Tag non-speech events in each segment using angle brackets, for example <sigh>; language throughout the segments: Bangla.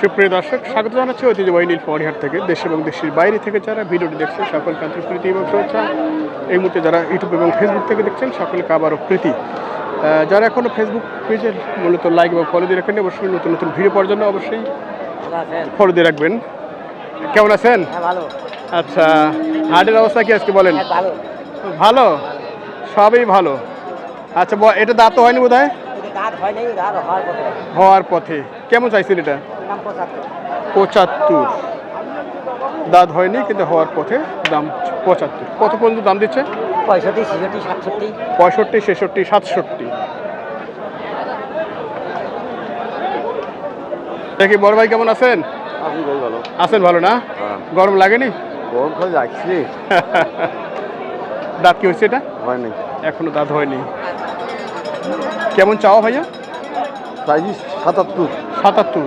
সুপ্রিয় দর্শক স্বাগত জানাচ্ছি ঐতিহ্যবাহী নীলফামারীহাট থেকে। দেশ এবং দেশের বাইরে থেকে যারা ভিডিওটি দেখছেন সকলকে আন্তরিক প্রীতি এবং শুভেচ্ছা। এই মুহূর্তে যারা ইউটিউব এবং ফেসবুক থেকে দেখছেন সকলকে আবারও প্রীতি। যারা এখনও ফেসবুক পেজের মূলত লাইক এবং ফলো দিয়ে রাখেন অবশ্যই নতুন নতুন ভিডিও পাওয়ার জন্য অবশ্যই ফলো দিয়ে রাখবেন। কেমন আছেন? হ্যাঁ আচ্ছা হার্টের অবস্থা কি আজকে বলেন? হ্যাঁ ভালো। সবই ভালো। আচ্ছা এটা দাঁত হয়নি বোধ হয় হওয়ার পথে। কেমন চাইছেন এটা? পঁচাত্তর। দাঁত হয়নি কিন্তু হওয়ার পথে দাম পঁচাত্তর। কত পর্যন্ত দাম দিচ্ছে? পঁয়ষট্টি ছেষট্টি সাতষট্টি। পঁয়ষট্টি ছেষট্টি সাতষট্টি। দেখি বড় ভাই কেমন আছেন? আপনি বল ভালো। আছেন ভালো না? হ্যাঁ। গরম লাগেনি? গরম দাঁত কি হয়েছে এটা? হয়নি। এখনও দাঁত হয়নি। কেমন চাওয়া ভাইয়া? চাইছি সাতাত্তর। সাতাত্তর।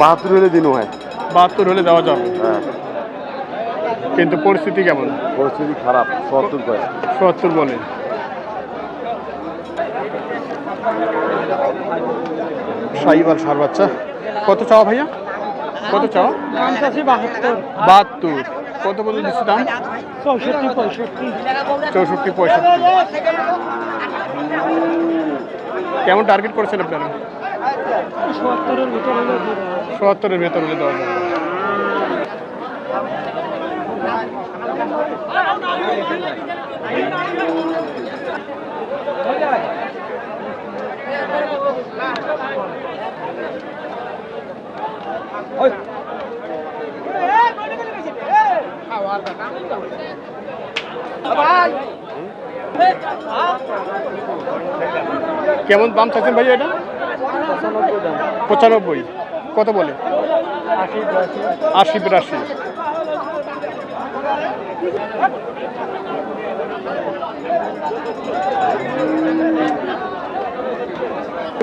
বাহাত্তর হলে দিনও হয় বাহাত্তর হলে দেওয়া যাবে। হ্যাঁ। কিন্তু পরিস্থিতি কেমন? পরিস্থিতি খারাপ সত্তর করে। সত্তর বলে। সাইবার সার বাচ্চা। কত চাওয়া ভাইয়া? কত চাওয়া? বাহাত্তর। কত পর্যন্ত দিচ্ছে দাম? চৌষট্টি পঁয়ষট্টি। চৌষট্টি পঁয়ষট্টি। কেমন টার্গেট করেছেন আপনারা সত্তরের ভিতরে হলে দেওয়া যাবে কেমন দাম চাইছেন ভাই এটা? পঁচানব্বই। কত বলে? আশি বিরাশি।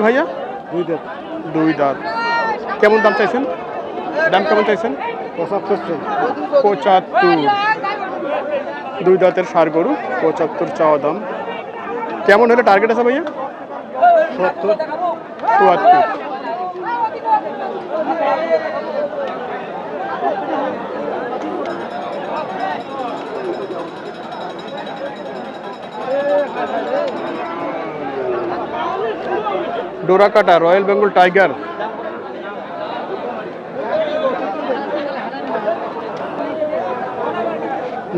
ভাইয়া? দুই দাঁত। দুই দাঁত। কেমন দাম চাইছেন? দাম কেমন চাইছেন? পঁচাত্তর। পঁচাত্তর। দুই দাঁতের সার গরু পঁচাত্তর চাওয়া দাম। কেমন হলে টার্গেট আছে ভাইয়া? সত্তর। চুয়াত্তর। ডোরাকাটা রয়্যাল বেঙ্গল টাইগার।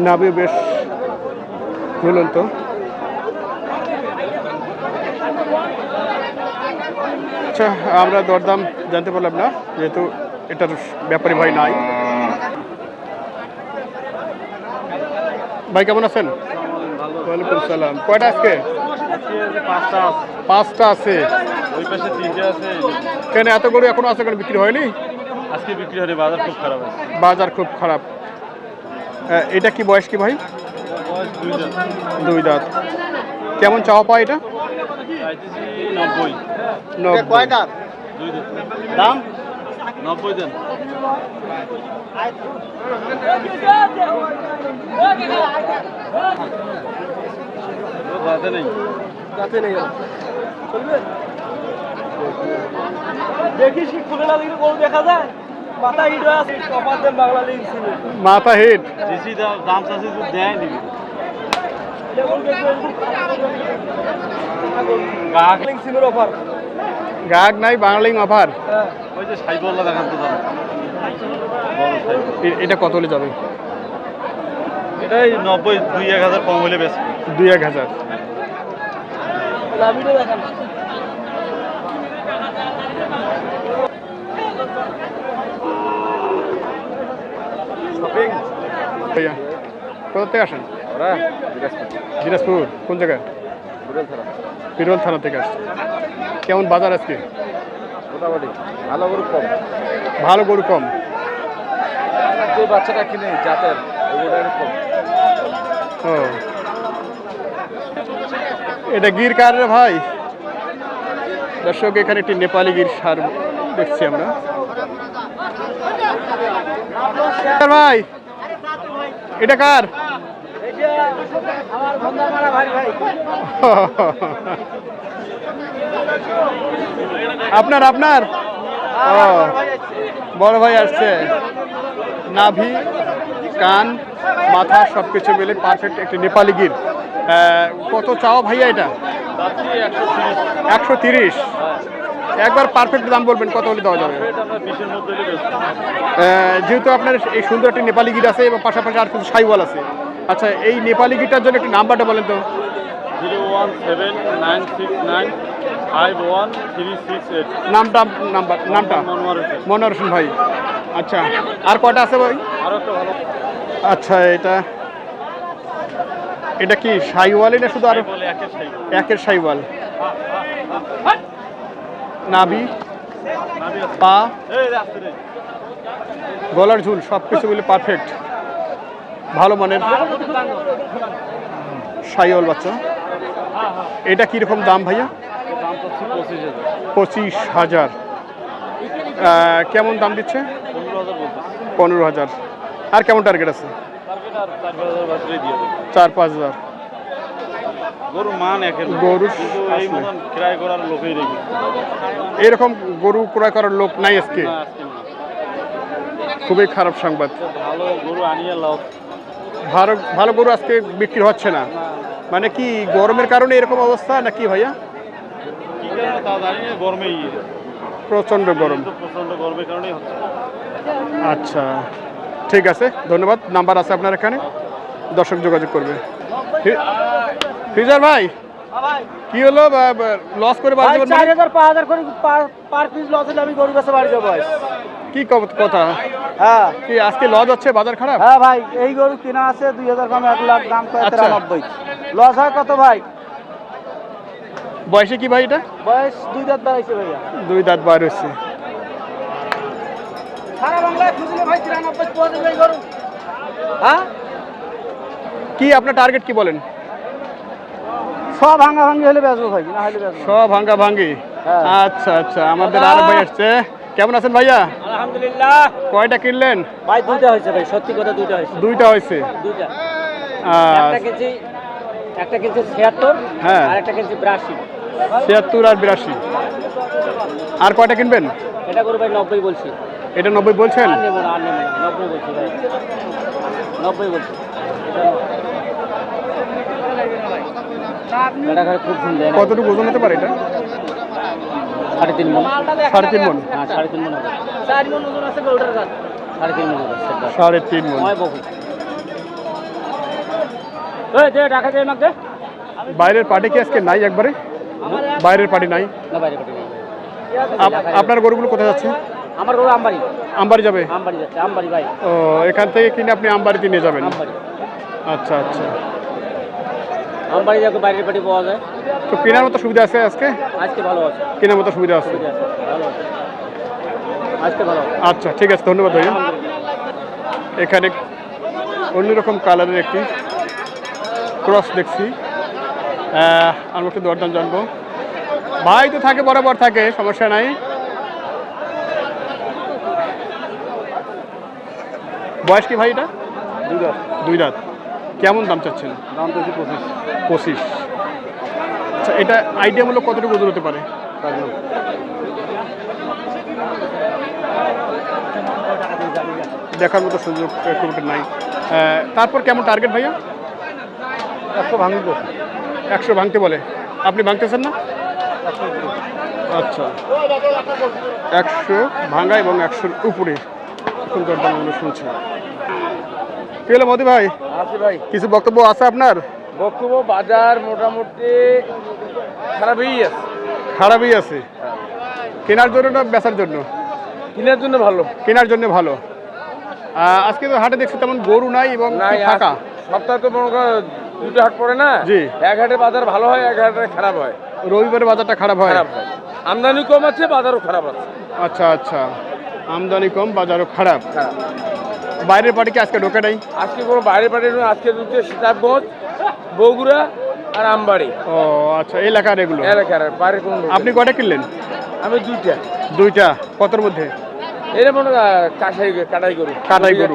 নাবে বেশ ঝুলন্ত আচ্ছা আমরা দরদাম জানতে পারলাম না যেহেতু এটার ব্যাপারী ভাই নাই। ভাই কেমন আছেন? ওয়ালাইকুম সালাম। কয়টা আজকে? পাঁচটা আছে। কেন এত গরু এখনও আছে কেন বিক্রি হয়নি? আজকে বিক্রি হলে বাজার খুব খারাপ বাজার খুব খারাপ। এটা কি বয়স কি ভাই? দুই দাঁত। কেমন চাওয়া পায় এটা? নব্বই। নব্বই। দুই দাম? নব্বই দেন। দেখিস খুলে না গরু দেখা যায়? মাথা হিট হয়ে আছে। বাংলা লিগ মাথা হিট। দাম দাম চাষে দেয় নিবি গাহক লিগ সিমের অফার গাগ নাই বাংলিং অফার। হ্যাঁ। ওই যে সাইবল্লা দেখান তো দাম। এটা কত হলে যাবে? এটাই নব্বই দুই এক হাজার কম হলে বেশ। দুই এক হাজার। কোথা থেকে আসেন? দিনাজপুর। কোন জায়গায়? পিরল থানা। থেকে আসছে। কেমন বাজার আজকে? মোটামুটি ভালো গরু কম। ভালো গরু কম। যে বাচ্চাটা কিনে জাতের ওগুলো কম। ও। এটা গির কার রে ভাই? দর্শক এখানে একটি নেপালি গির সার দেখছি আমরা। ভাই? এটা কার আমার বন্ধা মারা ভাই ভাই <laughs> আপনার আপনার? ও, বড় ভাই আসছে। নাভি, কান, মাথা সব কিছু মিলে পারফেক্ট একটি নেপালি গির। কত চাও ভাইয়া এটা? একশো তিরিশ। একবার পারফেক্ট দাম বলবেন, কত হলে দেওয়া যাবে? যেহেতু আপনার এই সুন্দর একটি নেপালি গির আছে এবং পাশাপাশি আর কিছু সাইওয়াল আছে। আচ্ছা এই নেপালি গিটার জন্য একটু নাম্বারটা বলেন তো। Zero one seven nine six nine five one three six eight. নামটা নাম্বার নামটা। মনোয়ার হোসেন মনোয়ার হোসেন ভাই। আচ্ছা আর কয়টা আছে ভাই? আরও একটা ভালো। আচ্ছা এটা এটা কি সাইওয়ালই না শুধু আরও? একের সাইওয়াল। নাভি। পা। গলার ঝুল সব কিছু মিলে পারফেক্ট ভালো মানের সাইওয়াল বাচ্চা। এটা কীরকম দাম ভাইয়া? পঁচিশ হাজার। কেমন দাম দিচ্ছে? পনেরো হাজার। আর কেমন টার্গেট আছে? চার পাঁচ হাজার। গরু এরকম গরু ক্রয় করার লোক নাই আজকে। খুবই খারাপ সংবাদ। ভালো গরু আনিয়ে লাভ। ভালো ভালো গরু আজকে বিক্রি হচ্ছে না। মানে কি গরমের কারণে এরকম অবস্থা নাকি ভাইয়া? ইয়ে প্রচণ্ড গরম। আচ্ছা ঠিক আছে ধন্যবাদ নাম্বার আছে আপনার এখানে। দর্শক যোগাযোগ করবে। ফিজার ভাই কি হলো? লস করে বাড়ি যাবেন চার মানে? হাজার পাঁচ হাজার করে পার- পিস লস হলে আমি গরু কাছে বাড়ি যাব। কি কথা? হ্যাঁ। কি আজকে লস হচ্ছে বাজার খারাপ? হ্যাঁ ভাই এই গরু কেনা আছে দুই হাজার কম এক লাখ দাম করে আচ্ছা। তিরানব্বই। লস হয় কত ভাই? বয়সে কি ভাই এটা? বয়স দুই দাঁত বাড়াইছে ভাইয়া। দুই দাঁত বার হচ্ছে সারা বাংলায় খুঁজলে ভাই তিরানব্বই পাওয়া যাবে এই গরু। হ্যাঁ? কি আপনার টার্গেট কি বলেন? সব ভাঙা ভাঙি হলে বেচবো ভাই না হলে বেচবো সব ভাঙ্গা ভাঙ্গি হ্যাঁ। আচ্ছা আচ্ছা আমাদের আর ভাই আসছে। কেমন আছেন ভাইয়া? আলহামদুলিল্লাহ। কয়টা কিনলেন? ভাই দুইটা হয়েছে ভাই সত্যি কথা দুইটা হয়েছে। দুইটা হয়েছে? দুইটা। একটা কেজি একটা কেজি ছিয়াত্তর হ্যাঁ। আর একটা কেজি বিরাশি। ছিয়াত্তর আর বিরাশি। আর কয়টা কিনবেন? এটা করে ভাই নব্বই বলছি। এটা নব্বই বলছেন? আর নেব না আর নেব না নব্বই বলছি ভাই। নব্বই বলছি। এটা খুব সুন্দর। কতটুকু ওজন হতে পারে এটা? সাড়ে তিন মন। সাড়ে তিন মন। হ্যাঁ সাড়ে তিন মন হবে। চার মন ওজন আছে গরুটার গাছ সাড়ে তিন মন হবে সাড়ে তিন মন। নয় বহু ওই দে টাকা দে। আমাকে বাইরের পার্টি কি আজকে নাই একবারে? বাইরের পার্টি নাই। না বাইরে কেটে নেই। আপনার গরুগুলো কোথায় যাচ্ছে? আমার গরু আমবাড়ি। আমবাড়ি যাবে? আমবাড়ি যাচ্ছে আমবাড়ি ভাই। ও এখান থেকে কিনে আপনি আমবাড়িতে নিয়ে যাবেন? আচ্ছা আচ্ছা। আমবাড়ি যাকে বাইরের পাটি পাওয়া যায়। তো কেনার মতো সুবিধা আছে আজকে? আজকে ভালো আছে। কেনার মতো সুবিধা আছে? ভালো আছে। আজকে ভালো আচ্ছা ঠিক আছে ধন্যবাদ ভাইয়া। এখানে অন্যরকম কালারের একটি ক্রস দেখছি। আহ, আমি একটু দরদাম জানব। ভাই তো থাকে বরাবর থাকে সমস্যা নাই। বয়স কি ভাই এটা? দুই দাঁত। দুই রাত কেমন দাম চাচ্ছেন? দাম তো পঁচিশ। পঁচিশ। আচ্ছা এটা আইডিয়া মূলক কতটুকু ওজন হতে পারে? দেখার মতো সুযোগ খুব নাই। তারপর কেমন টার্গেট ভাইয়া? একশো ভাঙি তো একশো ভাঙতে বলে। আপনি ভাঙতেছেন না? আচ্ছা। একশো ভাঙা এবং একশোর উপরে। সুন্দর দামগুলো শুনছি। কি হলো মোদি ভাই? আছি ভাই। কিছু বক্তব্য আছে আপনার? বক্তব্য বাজার মোটামুটি খারাপই আছে। খারাপই আছে। কেনার জন্য না বেচার জন্য? কিনার জন্য ভালো। কেনার জন্য ভালো। আজকে তো হাটে দেখছি তেমন গরু নাই এবং ফাঁকা। সপ্তাহে তো মনে করো দুটো হাট পড়ে না? জি। এক হাটে বাজার ভালো হয় এক হাটে খারাপ হয়। রবিবারে বাজারটা খারাপ হয়। আমদানি কম আছে বাজারও খারাপ আছে। আচ্ছা আচ্ছা। আমদানি কম বাজারও খারাপ। খারাপ। বাইরের পার্টি কি আজকে ঢোকে নাই? আজকে কোনো বাইরের পাঠিয়ে নয় আজকে দুটো সীতাবগঞ্জ বগুড়া আর আমবাড়ি। ও আচ্ছা এলাকার এগুলো? এলাকার বাইরে কোনো আপনি কটা কিনলেন? আমি দুইটা। দুইটা কতর মধ্যে? এটা মনে কাটাই কাটাই গরু কাটাই গরু।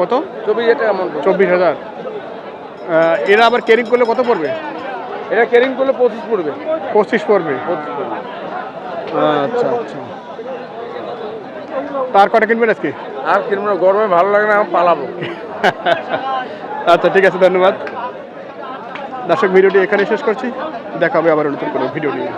কত? চব্বিশ হাজার টাকা মন চব্বিশ হাজার। এরা আবার কেরিং করলে কত পড়বে? এটা ক্যারিং করলে পঁচিশ পড়বে। পঁচিশ পড়বে। পঁচিশ পড়বে। আচ্ছা আচ্ছা। তার কটা কিনবেন আজকে? আর কিনবো না গরমে ভালো লাগে না আমি পালাবো। আচ্ছা ঠিক আছে ধন্যবাদ। দর্শক ভিডিওটি এখানে শেষ করছি। দেখা হবে আবার নতুন কোনো ভিডিও নিয়ে।